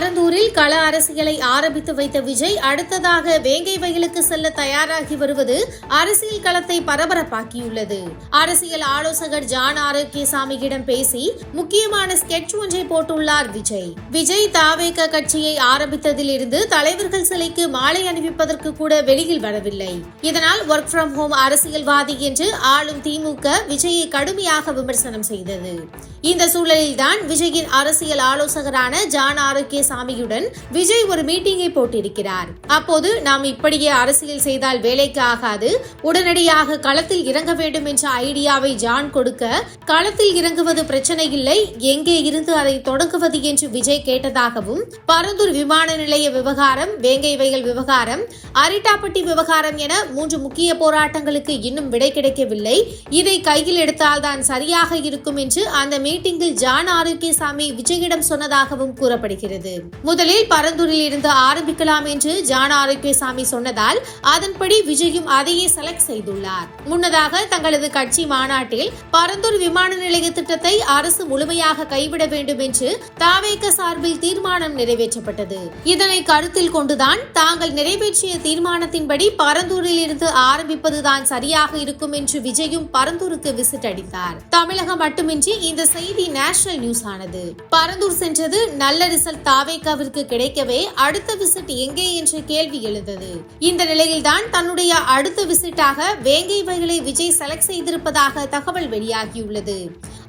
பரந்தூரில் கள அரசியலை ஆரம்பித்து வைத்த விஜய் அடுத்ததாக வேங்கை வயலுக்கு செல்ல தயாராகி வருவது அரசியல் களத்தை பரபரப்பாக்கியுள்ளது. அரசியல் ஆலோசகர் ஜான் ஆரோக்கியசாமியிடம் பேசி முக்கியமான ஸ்கெட்ச் ஒன்றை போட்டுள்ளார் விஜய். விஜய் தாவேக கட்சியை ஆரம்பித்ததிலிருந்து தலைவர்கள் சிலைக்கு மாலை அணிவிப்பதற்கு கூட வெளியில் வரவில்லை. இதனால் ஒர்க் ஃப்ரம் ஹோம் அரசியல்வாதி என்று ஆளும் திமுக விஜயை கடுமையாக விமர்சனம் செய்தது. இந்த சூழலில்தான் விஜயின் அரசியல் ஆலோசகரான ஜான் ஆரோக்கிய சாமியுடன் விஜய் ஒரு மீட்டிங்கை போட்டிருக்கிறார். அப்போது நாம் இப்படியே அரசியல் செய்தால் வேலைக்கு ஆகாது. உடனடியாக களத்தில் இறங்க வேண்டும் என்ற ஐடியாவை ஜான் கொடுக்க களத்தில் இறங்குவது பிரச்சனை இல்லை. எங்கே இருந்து அதை தொடங்குவது என்று விஜய் கேட்டதாகவும் பரந்தூர் விமான நிலைய விவகாரம் வேங்கை வயல் விவகாரம் அரிட்டாப்பட்டி விவகாரம் என மூன்று முக்கிய போராட்டங்களுக்கு இன்னும் விடை கிடைக்கவில்லை. இதை கையில் எடுத்தால்தான் சரியாக இருக்கும் என்று அந்த மீட்டிங்கில் ஜான் ஆரோக்கியசாமி விஜயிடம் சொன்னதாகவும் கூறப்படுகிறது. முதலில் பரந்தூரில் இருந்து ஆரம்பிக்கலாம் என்று ஜான ஆரோக்கியசாமி சொன்னதால் அதன்படி விஜயும் அதையே செலக்ட் செய்துள்ளார். முன்னதாக தங்களது கட்சி மாநாட்டில் பரந்தூர் விமான நிலைய திட்டத்தை அரசு முழுமையாக கைவிட வேண்டும் என்று தாவேக சார்பில் தீர்மானம் நிறைவேற்றப்பட்டது. இதனை கருத்தில் கொண்டுதான் தாங்கள் நிறைவேற்றிய தீர்மானத்தின்படி பரந்தூரில் இருந்து ஆரம்பிப்பதுதான் சரியாக இருக்கும் என்று விஜயும் பரந்தூருக்கு விசிட் அடித்தார். தமிழகம் மட்டுமின்றி இந்த செய்தி நேஷனல் நியூஸ் ஆனது. பரந்தூர் சென்றது நல்ல ரிசல்ட் தாவேகாவிற்கு கிடைக்கவே அடுத்த விசிட் எங்கே என்ற கேள்வி எழுந்தது. இந்த நிலையில்தான் தன்னுடைய அடுத்த விசிட்டாக வேங்கை வயலை விஜய் செலக்ட் செய்திருப்பதாக தகவல் வெளியாகியுள்ளது.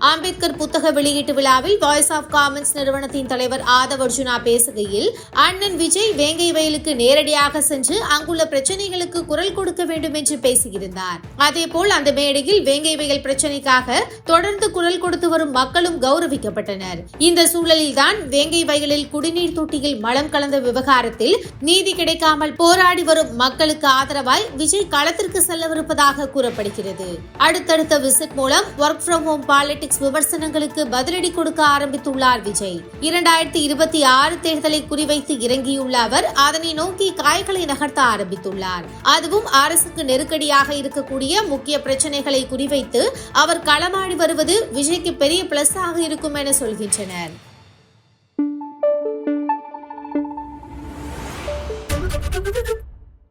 அம்பேத்கர் புத்தக வெளியீட்டு விழாவில் வாய்ஸ் ஆஃப் காமன்ஸ் நிறுவனத்தின் தலைவர் ஆதவ் அர்ஜுனா பேசுகையில் அண்ணன் விஜய் வேங்கை வயலுக்கு நேரடியாக சென்று அங்குள்ள பிரச்சனைகளுக்கு குரல் கொடுக்க வேண்டும் என்று பேசியிருந்தார். அதேபோல் அந்த மேடையில் வேங்கை வயல் பிரச்சனைக்காக தொடர்ந்து குரல் கொடுத்து வரும் மக்களும் கௌரவிக்கப்பட்டனர். இந்த சூழலில்தான் வேங்கை வயலில் குடிநீர் தொட்டியில் மலம் கலந்த விவகாரத்தில் நீதி கிடைக்காமல் போராடி வரும் மக்களுக்கு ஆதரவாய் விஜய் களத்திற்கு செல்லவிருப்பதாக கூறப்படுகிறது. அடுத்தடுத்த விசிட் மூலம் ஒர்க் ஃப்ரம் ஹோம் பாலிடிக்ஸ் விமர்சனங்களுக்கு பதிலடி கொடுக்க ஆரம்பித்துள்ளார் விஜய் இரண்டாயிரத்தி இருபத்தி ஆறு தேர்தலை குறிவைத்து இறங்கியுள்ள அவர் அதனை நோக்கி காய்களை நகர்த்த ஆரம்பித்துள்ளார் அதுவும் அரசுக்கு நெருக்கடியாக இருக்கக்கூடிய முக்கிய பிரச்சனைகளை குறிவைத்து அவர் களமாடி வருவது விஜய்க்கு பெரிய பிளஸ் ஆக இருக்கும் என சொல்கின்றனர்